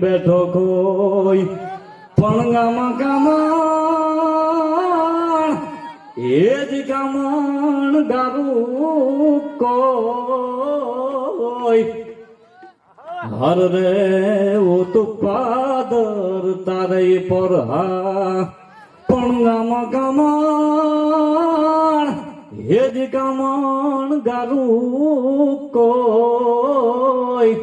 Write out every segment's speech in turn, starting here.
બેઠો કોઈ પણ ગામા ગામણ એ જ ગામણ ગારું કોઈ હર રે ઓ તો પાદર તારે પર હા પણ ગામા ગામણ એ જ ગામણ ગારું કોઈ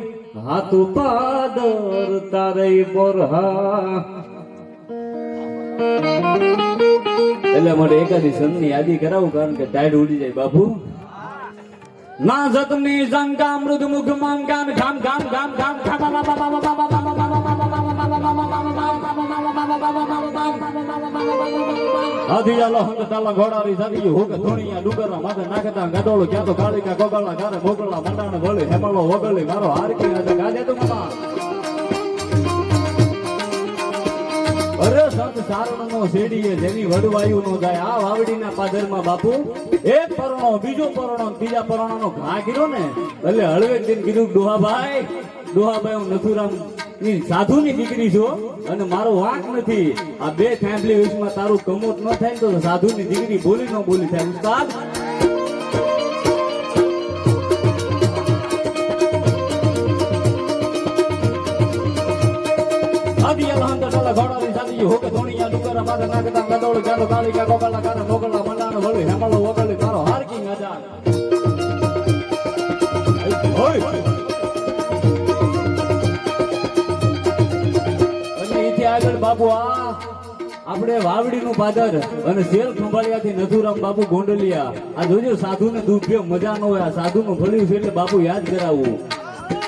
હા તું પાદર તારે પર હા એટલે માટે એકાદી સંતની યાદી કરાવું કારણ કે ટાઈડ ઉડી જાય બાપુ ના જતની જંકા મૃદ મુખ મંકાન ખામ ખામ ખામ ખામ ખામ આધિયાલો હંગ તાલા ઘોડારી સાદી હુક ધોણિયા ડુગરા માથે નાખતા ગડોળો ક્યાં તો કાળીકા ગોગળા ગારે મોગળા મંડાણ વળે હેમળો વગળે મારો હારકી આજે ગાજે તો મામા. અરે સંત સારણનો શેડીએ જેની વડવાયુ નો જાય, આ વાવડીના પાદરમાં બાપુ, એક પરણો, બીજો પરણો, ત્રીજા પરણોનો ઘા કર્યો ને, એટલે હળવે દિન કીધું, ડોહાભાઈ ડોહાભાઈ, હું નથુરામ ની સાધુની દીકરી છો? અને મારો વાંક નથી. આ બે ફેમિલી વિશમાં તારું કમોટ ન થાય ને તો સાધુની દીકરી બોલી ન બોલી થાય, ઉસ્તાદ. આદિયા ની સાદી હોકે ડુંગર મારા નાગતા લદોળ ગદોળ કાળી કા ગોગળના કાર મોગલા મંડાણ વળી હેમળો આપણે વાવડીનું પાદર અને શેર ખંભાળિયાથી નથુરામ બાપુ ગોંડલિયા. આ જોજો, સાધુને દુભ્ય મજા ન હોય, આ સાધુનું ફળ્યું છે એટલે બાપુ યાદ કરાવવું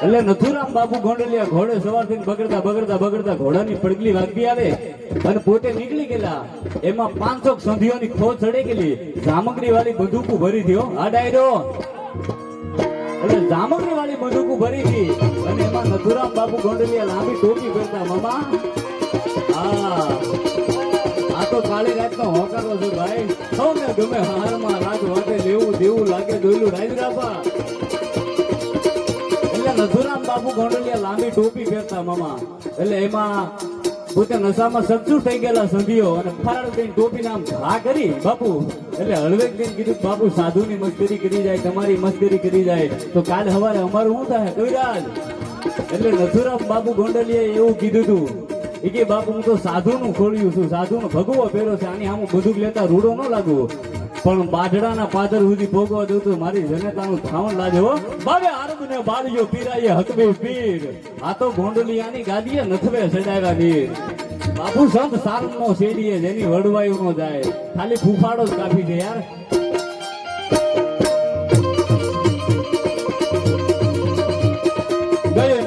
એટલે નથુરામ બાપુ ગોંડલિયા ઘોડે સવારથી બગડતા બગડતા બગડતા ઘોડાની પડગલી વાગતી આવે અને પોતે નીકળી ગયેલા. એમાં પાંચસો સંધિઓની ખોજ ચડી ગયેલી. સામગ્રી વાળી બંદૂકો ભરી થયો આ ડાયરો. એટલે સામગ્રી વાળી બંદૂકો ભરી હતી અને એમાં નથુરામ બાપુ ગોંડલિયા લાંબી ટોપી પહેરતા, મામા, આ તો કાળી રાતનો હોકારો છે ભાઈ. સૌને ગમે હારમાં રાત વાગે, લેવું દેવું લાગે દોયલું રાજરાપા એટલે નથુરામ બાપુ ગોંડલિયા લાંબી ટોપી પહેરતા મામા. એટલે એમાં પોતે નશામાં સચ્ચું થઈ ગયેલા સંધિઓ અને ફરાળ થઈને ટોપી નામ ઘા કરી બાપુ. એટલે હળવેક દિન કીધું બાપુ બાપુ, સાધુની મસ્કરી કરી જાય, તમારી મસ્કરી કરી જાય. તો કાલ સવારે અમારું શું થાય? કવિરાજ. એટલે નથુરામ બાપુ ગોંડલિયાએ એવું કીધું હતું. એ કે બાપુ, હું તો સાધુનું ખોલ્યું છું, સાધુનો ભગવો પહેરો છે, આની આમ બધું લેતા રૂડો ન લાગુ. પણ બાઢડાના પાદર સુધી ભોગવા દઉં તો મારી જનતાનું ધાવણ લાગે હો. બાવે આરબ ને બાળીઓ પીરાઈએ હકબે પીર. આ તો ગોંડલિયાની ગાદીએ નથવે સડાવ્યા વીર. બાપુ સંત સારનો શેરીએ, જેની વડવાયું નો જાય. ખાલી ફૂફાડો જ કાફી છે યાર.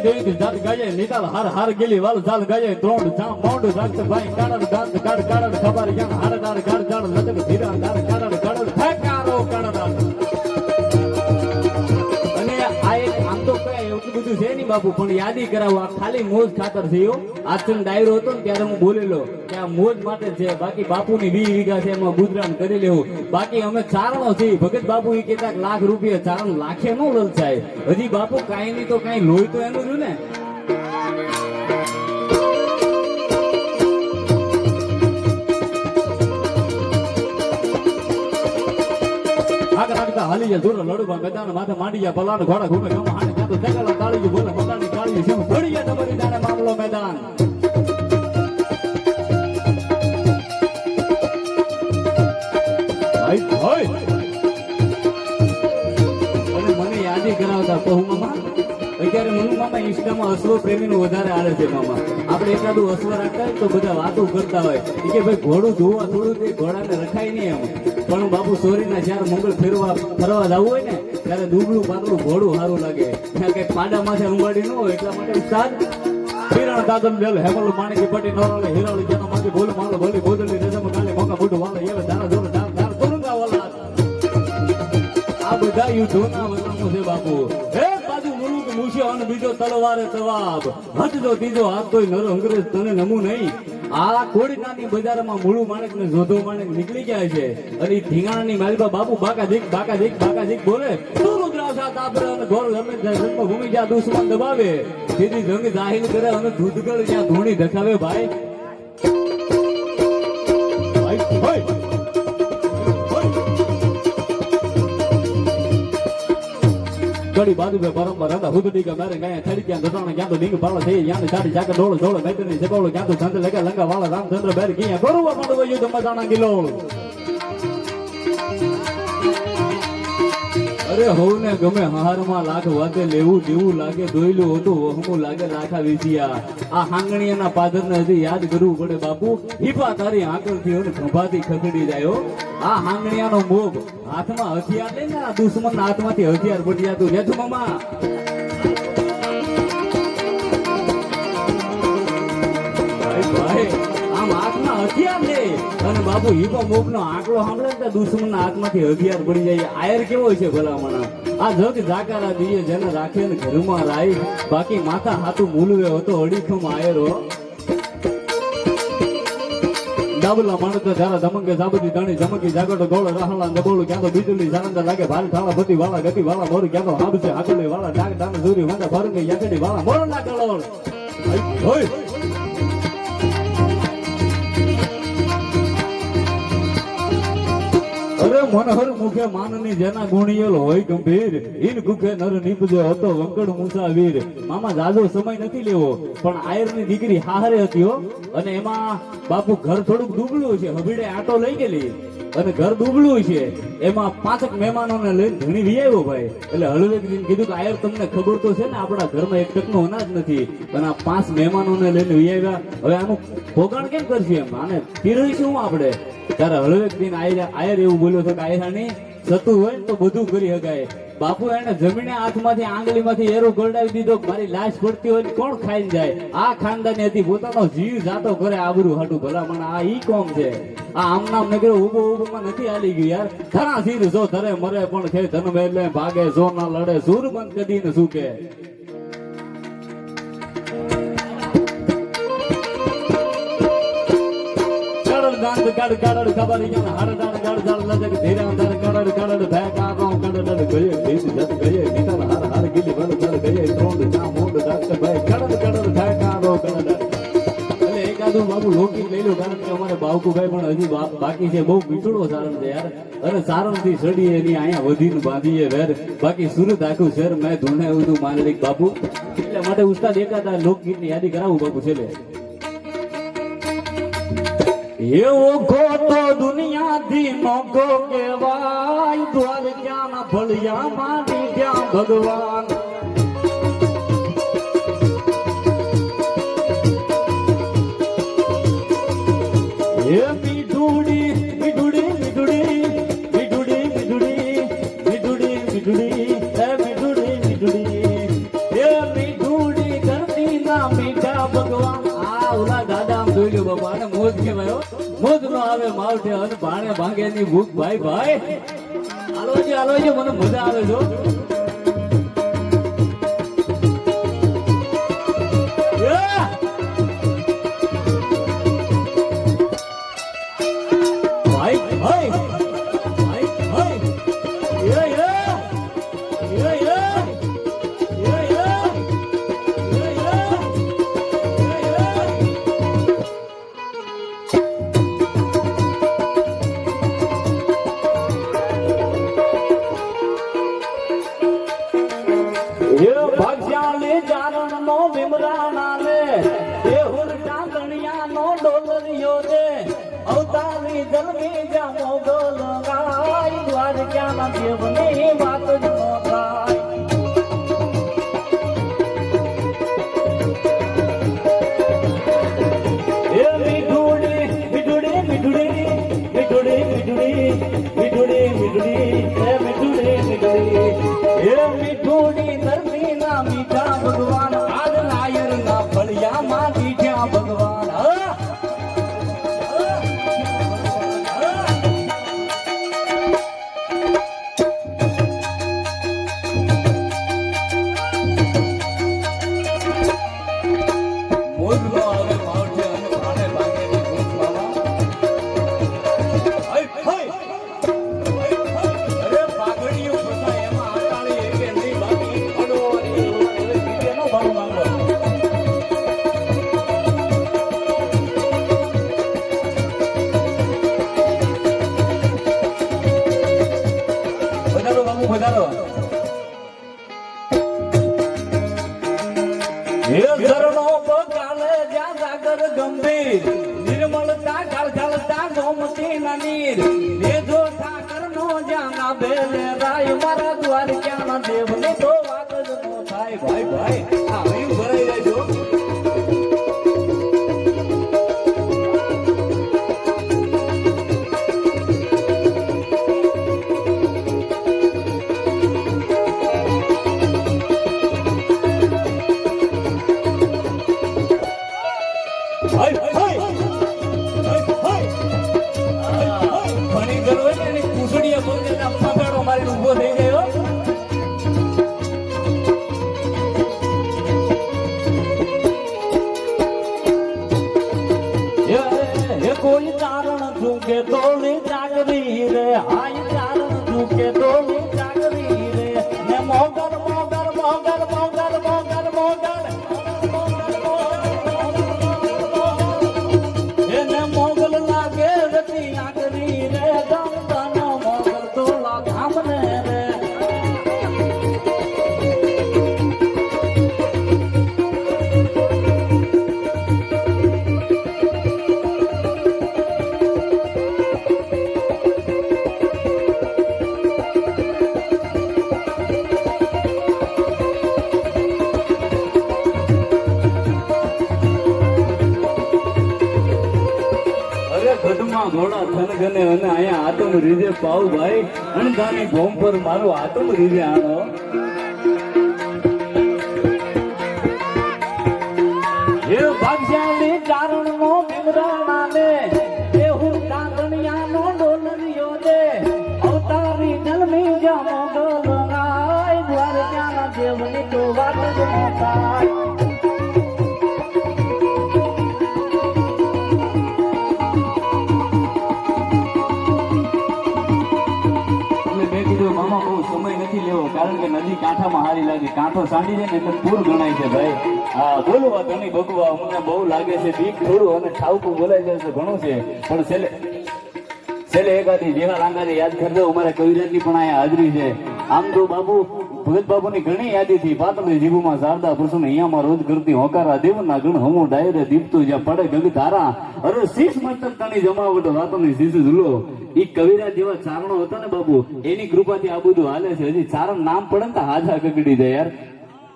દેવી જાત ગાયે નિકાલ, હાર હાર ગેલી, વાલ જાલ ગાયે ત્રોણ જામ મોંડ, જાત ભાઈ કાળડ દાંત કાઢ કાળડ ખબર યાર હાર દાર બાપુ, પણ યાદી કરાવો ખાલી મોજ ખાતર છે યો ડાયરો હતો ને ત્યારે હું બોલેલો કે આ મોજ માટે છે બાકી બાપુની વી વીઘા છે એમાં ગુજરાન કરી લેવું. બાકી અમે ચારણો છીએ. ભગત બાપુ એ કેટલાક લાખ રૂપિયા ચારણ લાખે નો લલચાય. હજી બાપુ કાંઈ નહીં તો કાંઈ લોહી તો એનું રહ્યું ને. આગળ આગળ હાલી જાય જોરો લડવા મેદાન માથે માંડી જાય પલાણ ઘોડા ઘૂમે ગમા હાને ત્યાં તો દેખાલા તાળી બોલે મકાની કાળી છે. પડી જાય તમારી જાણે મામલો મેદાન. અને મને યાદી કરાવતા કહું મામા. અત્યારે મનુ મામા ઇન્સ્ટામાં અશ્વ પ્રેમીનું વધારે આવે છે મામા. આપણે એકાદું અશ્વ રાખતા હોય તો બધા વાતો કરતા હોય. કે ભાઈ, ઘોડું ધોવા થોડું તે ઘોડાને રખાય નહીં એમ. પણ બાપુ સોરીના જ્યારે મંગળ ફેરવા ફરવા જવું હોય ને, ત્યારે દુબળું પાતળું ઘોડું સારું લાગે. ત્યાં કઈ પાડા માથે ઉંબાડી ન હોય, એટલા માટે ઉસ્તાદ હિરણ દાદન બેલ, હેમલ માણકી પટી નોરાલે હિરાળી જેનો માંથી બોલ માળો બોલી બોદલી રેજમ કાલે મોકા મોટું વાલે એવે દારા દોર ડાર ડાર તોરુંગા વાલા આ બધા યુદ્ધોના વતનો છે બાપુ. હે બાજુ મુલુક મૂછ્યો અને બીજો તલવારે જવાબ હટજો, ત્રીજો હાથ કોઈ નર અંગ્રેજ તને નમું નહીં. આ કોડીનાની બજારમાં મૂળું માણેક ને જોધો માણેક નીકળી જાય છે. અને ઈ ઢીંગાણાની માલિકા બાપુ બાકા દીક બાકા દીક બાકા દીક બોલે તું રુદ્રાવ સા તાપરે અને ઘોર ગમે જન્મભૂમિ જ્યાં દુશ્મન દબાવે સીધી જંગ જાહેર કરે અને ધૂધગળ જ્યાં ધૂણી દેખાવે ભાઈ ભાઈ, કડી બાજુ બે બરોબર હતા હુદડી કે મારે ગાય છડી ત્યાં દટાણે ક્યાં તો ડીંગ પાળો થઈ યાને સાડી ચાકે ડોળો ડોળો મેદની જગોળો ક્યાં તો સંત લગે લંગા વાળા રામચંદ્ર બેર કિયા ગોરુવા માંડવો યુદ્ધ મજાના ગિલોળ અરે હોને ગમે હારમાં લાખ વાતે લેવું દેવું લાગે દોયલું હતું વહમું લાગે લાખા વિધિયા. આ હાંગણીયાના પાદરને હજી યાદ કરવું પડે બાપુ. હિપા તારી આંકલથી અને ખંભાથી ખસડી જાય આ હાંગણીયાનો મોગ હાથમાં હથિયાર લઈને આ દુશ્મન હાથમાંથી હથિયાર પડી જતું રેતું મામા. આમ હાથમાં હથિયાર લે. બાપુ હિપો મોગ નો આંકડો સાંભળે ને દુશ્મન ના હાથમાંથી હથિયાર પડી જાય. આયર કેવો છે ભલામણા? આ જગ જાકારા દીએ જેને રાખે ને ઘરમાં રાઈ, બાકી માથા હાથું મૂલવે હતો અડીખમ આયરો ડાબલા માણસ જારા ધમકે સાબતી ધણી ધમકી જાગડો ગોળ રાહલા દબોળું ક્યાં તો બીજલી સારંદા લાગે ભાલ ઠાળા બધી વાળા ગતિ વાળા મોર, ક્યાં તો હાબસે હાકલે વાળા ડાક ડાન સૂરી વાંડા ફરંગે યાકડી વાળા મોર ના કળોળ ઓય અરે મનહર મુખે માનની જેના ગુણિયલ હોય ગંભીર. ઇન ગુખે નર નીપજે હતો વંકડ મુસાવીર. મામા જાજો સમય નથી લેવો, પણ આયરની દીકરી હારે હતી અને એમાં બાપુ ઘર થોડુંક ડૂબલું છે, હબીડે આટો લઈ ગયેલી. અને ઘર ડૂબલું છે. એમાં પાંચક મહેમાનોને લઈને ધણી વી આવ્યો ભાઈ. એટલે હળવેકજીને કીધું કે આયર તમને ખબર તો છે ને, આપણા ઘરમાં એક ટકનું અનાજ નથી. અને આ પાંચ મહેમાનોને લઈને વી આવ્યા. હવે આનું ભોગાણ કેમ કરશું એમ? આને પીરહીશું આપણે? ત્યારે હળવેકજીને આયર આયર એવું બોલ્યો હતો કે આયરાની થતું હોય ને તો બધું કરી શકાય બાપુ એને જમીને હાથમાંથી, આંગળીમાંથી એરો ગોળડાવી દીધો મારી લાશ પડતી હોય કોણ ખાઈ જાય? આ ખાનદાની હતી, પોતાનો જીવ જાતો કરે આબરું હાટું. ભલામણ, આ ઈ કોમ છે. આ આમ નામ નગરો ઊભો ઊભો માં નથી હાલી ગયું યાર. ધરા સીર જો ધરે મરે પણ છે ધન એટલે ભાગે, જો ના લડે સૂર બંધ કદી ને સુકે. કડલ દાંત કડ કડલ ખબર યાન હડ દાડ ગડ લજક ધીરે અંધર કડલ કડલ ભે છે છે માંડલિક બાપુ એટલે માટે ઉસ્તાદ એકાદા લોકગીતની યાદી કરાવું બાપુ છેલ્લે એવો દુનિયાથી દ્વારકાના ભળિયા માની ગયા ભગવાન ભગવાન. આ ઓલા દાદા આમ જોઈ લો બાપા મોજ કહેવાય મોજ નો આવે માવઠે અને ભાણે ભાંગે ની ભૂખ ભાઈ ભાઈ. હાલો છે આલો છે મને મજા આવે છો નો વિમરાણા રે એ હુર ચાંદણિયા નો ડોલરિયો રે. અવતારી જલમી જામો ગોલ ગાય દ્વારકા ના દેવની વાત જ વધારો ધરણો બગાલે જ્યાં સાગર ગંભીર, નિર્મળતા ગળગળતા ગોમતી ના નીર એ જો સાગર નો જ્યાં ના બેલે રાય મારા હાય હાય પાવ ભાઈ અણધાની ભોમ પર મારો આતમ રીજે લાગે કાંઠો સાંડી જાય ને એટલે પૂર ગણાય છે ભાઈ. હા, બોલવા ધણી ભગવા મને બહુ લાગે છે બીક થોડું અને ઠાવકું બોલાઈ જાય છે ઘણું છે. પણ છેલ્લે છેલ્લે એકાદી જેવા લાંગાને યાદ કરજો, અમારા કવિરાજની પણ અહીંયા હાજરી છે. આમ તો બાબુ ભગત બાબુની ઘણી યાદી થી પાતળી જીભમાં શારદા પ્રસન્ન અહીંયામાં રોજ કરતી હોકારા દેવના ગણ હમો ડાયરે દીપતું જ્યાં પડે ગગ ધારા. અરે શીશ મસ્તક તાની જમાવટ વાતોની શીશ ઝૂલો. ઈ કવિરાજ જેવા ચારણો હતા ને બાબુ એની કૃપાથી આ બધું હાલે છે. હજી ચારણ નામ પડે ને તો હાજા ગગડી જાય યાર.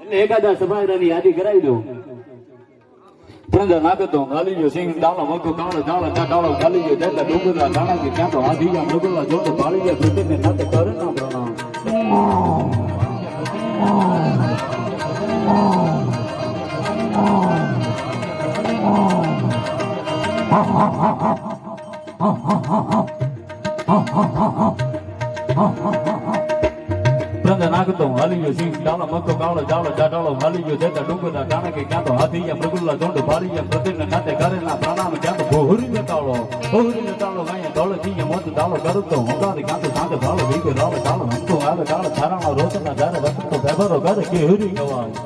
એટલે એકાદા સભાગરાની યાદી કરાવી દઉં. ના નાગતો ગાલી ગયો, સિંહ ડાળો મગો કાળો ડાળો ડાળો ગાલી ગયો. જેટલા ડુંગરા જાણા કે ક્યાં તો આધી ગયા મૃગલા જોતો ભાળી ગયા પ્રતિને નાતે કરે ના પ્રણામ. નાગતો હાલી ગયો, સિંહ ડાલો મગો કાળો જાળો ચા ડાળો ગયો જેટલા ડુંગરા જાણા કે ક્યાં તો આધી ગયા મૃગલા જોતો પાળી ગયા, પ્રતિને કરે ના ક્યાં તો ભોહરી જતાળો ભોહરી જતાળો ગાય દોળથી તો હોગારી ક્યાં તો સાંજે ભાળો ભીગો રાળો ચાલો હંતો આવે રોતના જારે કરે ગવાય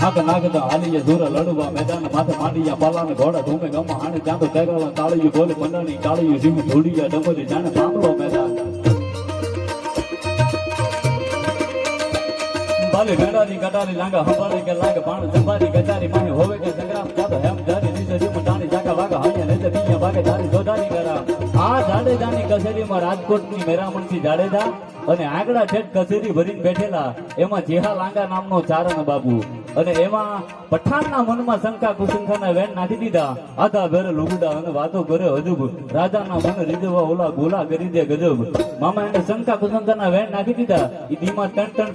નાક નાગતા હાલીએ દૂર લડવા મેદાન માથે માંડિયા પાલાને ઘોડા ધૂમે ગમા હાણે ત્યાં તો તાળીયું બોલે મંડળની કાળીયું જીવ ધૂડિયા ડમરી જાણે પાંગલો મેદાન. બાલે ગડારી ગડારી લાંગા હંભાળી કે લાગે પાણ જંભારી ગજારી માહી હોવે કે સંગ્રામ જાડેજાની કચેરીમાં રાજકોટની મેરામણથી જાડેજા અને આગળ ઠેઠ કચેરી ભરીને બેઠેલા એમાં જેહા લાંગા નામનો ચારણ બાબુ અને એમાં પઠાણના મનમાં શંકા કુશંખાના વેન નાખી દીધા. આધા ભેરે લુગડા અને વાતો કરે હજુબ રાજાના મન રીઝવા ઓલા ગોલા કરી દે ગજબ. મામા એને શંકા કુશંખાના વેન નાખી દીધા. ઈ ધીમા ત્રણ ત્રણ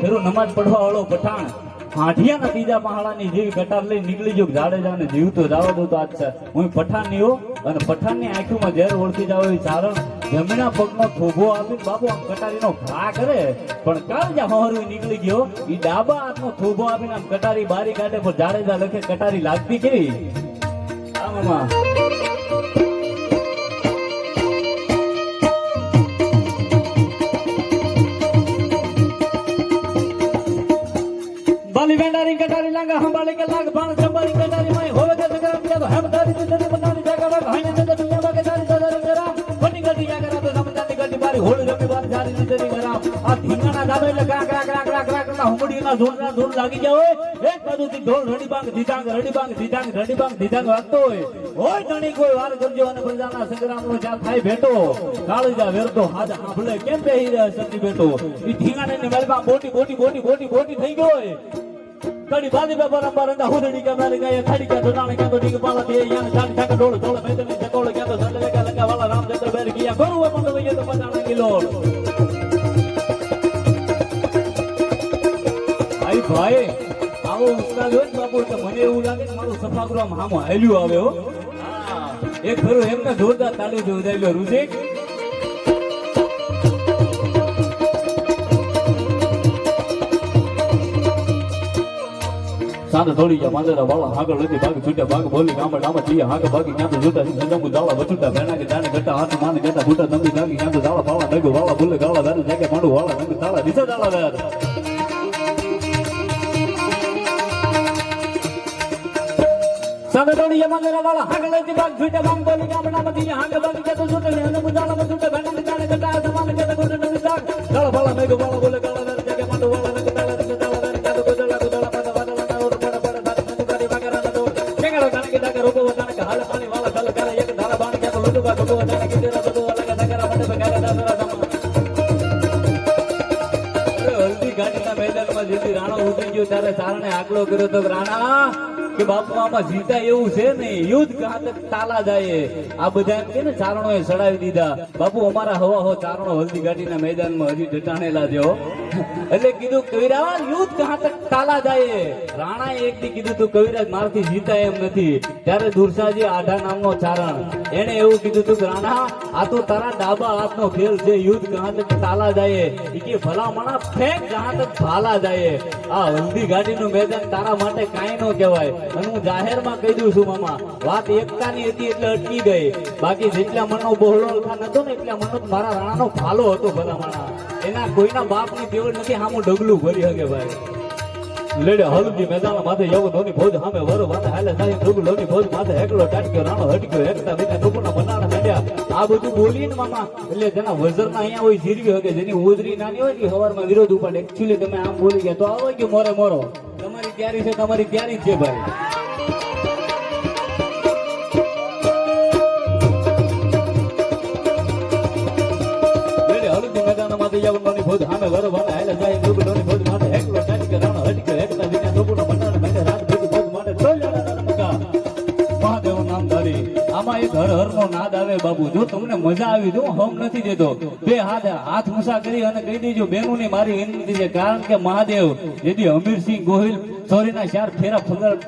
ફેરો નમાજ પડવા વાળો પઠાણ હાંઠિયાના બીજા પહાડાની જેવી કટાર લઈ નીકળી ગયો જાડેજા ને જીવ તો જાવા દો તો આજ હું પઠાણની હો અને પઠાણની આંખોમાં ઝેર ઓળખી જાવ એ ચારણ જમણા માં થોભો આપી બાબુ આમ કટારીનો ઘા કરે. પણ કાળજા હોરું નીકળી ગયો એ ડાબા હાથનો થોભો આપીને આમ કટારી બારી કાઢે, પણ જાડેજા લખે કટારી લાગતી કેવી? આ ડાંગા સંભાળે કે લાગ ભાણ સંભાળી કે માય હોવે કે સગરા પિયા તો હમ તારી તો તને બનાવી ભેગા રાખ હાઈ ને તો પિયા કે તારી સદા જરા વટી ગડી યા કરા તો સમજાતી ગડી મારી હોળ રમી વાત જારી ની તરી આ ધીંગાના ગામે એટલે ક્રાક ક્રાક ક્રાક ક્રાક ક્રાક ના હુંબડી ના ઢોલ ના ઢોલ લાગી જાવ એક બાજુ થી ઢોલ રડી બાંગ ધીધાંગ રડી બાંગ ધીધાંગ રડી બાંગ ધીધાંગ વાગતો હોય. હોય ઘણી કોઈ વાર કરજો અને પ્રજાના સંગ્રામ નો ચાર થાય ભેટો. કાળીજા વેરતો હાથ હાંભલે કેમ બેહી રહ્યા સતી ભેટો? ઈ ધીંગાને ને મેલબા બોટી બોટી બોટી બોટી બોટી થઈ ગયો હોય. ಕಡಿ ಬಾದಿ ಬೆಬ್ಬರ ಬರಂಗ ಹುದಡಿ ಬೆಲಗ ಎಡಿ ಕೆಂದು ನಾಳೆ ಕೆಂದು ಡಿಗ ಬಾಳದೆ ಏನು ಚಾಡಿ ಚಾಕ ಡೋಳು ಡೋಳ ಬೇದನೆ ಚಕೋಳ ಕೆಂದು ಸಡಲೆ ಕಲಕ ವಳ ರಾಮಚಂದ್ರ ಬೇರಿಗಿಯ ಬರುವ ಮಂಡಲ ಎದು ಪದಾಣಗಿಲೋ આઈ ભાઈ આવો ઉસ્તાદ હોય બાપુ તો મને એવું લાગે કે મારું સફાગૃહ હામો હાલ્યું આવ્યો હો એક ફરું એમને જોરદાર તાળી જોઈ રહ્યો રુધિક સાંજે દોડી ગયા માંદરા વાળા આગળ લગી ભાગ છૂટ્યા ભાગ બોલી ગામડ આમાં જઈએ હાગ ભાગી, ક્યાં તો જોતા નંગુ દાળા બચુટા ભેણા કે દાણે ગટા હાથ માને ગટા ભૂટા નંગી લાગી ક્યાં તો દાળા પાળા ડગો વાળા, ભૂલે ગાળા, દારૂ જાગે, પાંડુ વાળા નંગુ તાળા દિશા દાળા રહ્યા સાગડોડી યમંગરા વાળા હાગલે દી બાગ ઝૂટે બામ બોલી ગામડા મધી હાંગ બાગ કે તો ઝૂટે ને મુજાલા મધુટે ભંડ કાને કટા સમાન કે તો ગુડ નવી સાગ ગાળા ભાળા મેગો વાળા બોલે ગાળા ઉતરી તારણે આકલો કર્યો તો રાણા, કે બાપુ, આમાં જીતા એવું છે ને? યુદ્ધ ઘાતક તાલા જાય. આ બધા એમ કે ને ચારણો સડાવી દીધા. બાપુ, અમારા હવા હો ચારણો હલ્દી ઘાટીના મેદાનમાં હજી ડટાણેલા જો એટલે કીધું કવિરા યુદ્ધ ઘાતક તાલા જાય. રાણા એક દી કીધું તું, કવિરાજ, મારથી જીતા એમ નથી. ત્યારે દુરસાજી આઢા નામનો ચારણ. એને એવું કીધું તું રાણા, આ તો તારા ડાબા હાથનો ખેલ છે, યુદ્ધ ઘાતક તાલા જાય. એ કે, ભલામણા ફેંક ઘાતક ભાલા જાય. આ હલ્દી ગાડીનું મેદાન તારા માટે કાંઈ ન કહેવાય. અને હું જાહેરમાં કહી દઉં છું, મામા, વાત એકતાની હતી એટલે અટકી ગઈ. બાકી જેટલા મનનો બહોળો ખાન હતો ને એટલા મનનો મારા રાણાનો ફાલો હતો ભલામણા. એના કોઈના બાપની દેવળ નથી, હામું ડગલું ભરી શકે ભાઈ. લેડે હલદી મેદાન માથે યવ ધોની ભોજ સામે વરો માથે હાલે સાહેબ ડગલું ધોની ભોજ, માથે એકલો ટાટક્યો રાણો હટક્યો, એકતા બીજા ડુકુના બનાણા માંડ્યા આ બધું બોલીને મામા, એટલે જેના વજરના અહીંયા હોય જીરવી હકે, જેની ઉદરી નાની હોય ને સવારમાં વિરોધ ઉપાડે. એકચ્યુઅલી તમે આમ બોલી ગયા તો આવો કે મોરે મોરો. તમારી તૈયારી છે, તમારી તૈયારી છે ભાઈ. ધોની ભોજ સામે વરો માથે હાલે જાય ડુગલ ભોજ માટે એકલો ટાટક્યો રાણો હટક્યો એકતા વિના ડુગરના મંડળ માંડ્યા રાત ભોજ ભોજ માટે મહાદેવ નામ ધારી, આમાં એક હર હર નો નાદ આવે, બાબુ, જો તમને મજા આવી, જો હમ નથી દેતો. બે હાથ હાથ મુસા કરી અને કહી દેજો બેનું ની મારી વિનંતી છે, કારણ કે મહાદેવ જેથી અમીરસિંહ ગોહિલ સોરીના ચાર ફેરા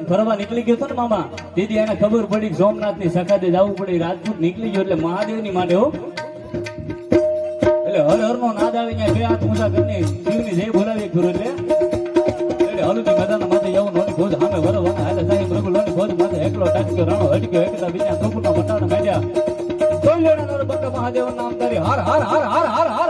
ફરવા નીકળી ગયો હતો ને મામા? તેથી એને ખબર પડી સોમનાથની સખાતે જવું પડી, રાજપૂત નીકળી ગયો એટલે મહાદેવની માટે એટલે હર હર નો નાદ આવી ત્યાં બે હાથ ઊંચા કરીને શિવની જય બોલાવી ગુરુ એટલે. એટલે હલુદી મેદાન માથે જવું નોની ભોજ સામે વરો હાલે સાહેબ રઘુ લોની ભોજ માથે એકલો ટાટક્યો રાણો હટક્યો એકતા બીજા ટોપુના બટાણા માંડ્યા લેણા નર બકા મહાદેવ નામ તારી હર હર હર હર હર.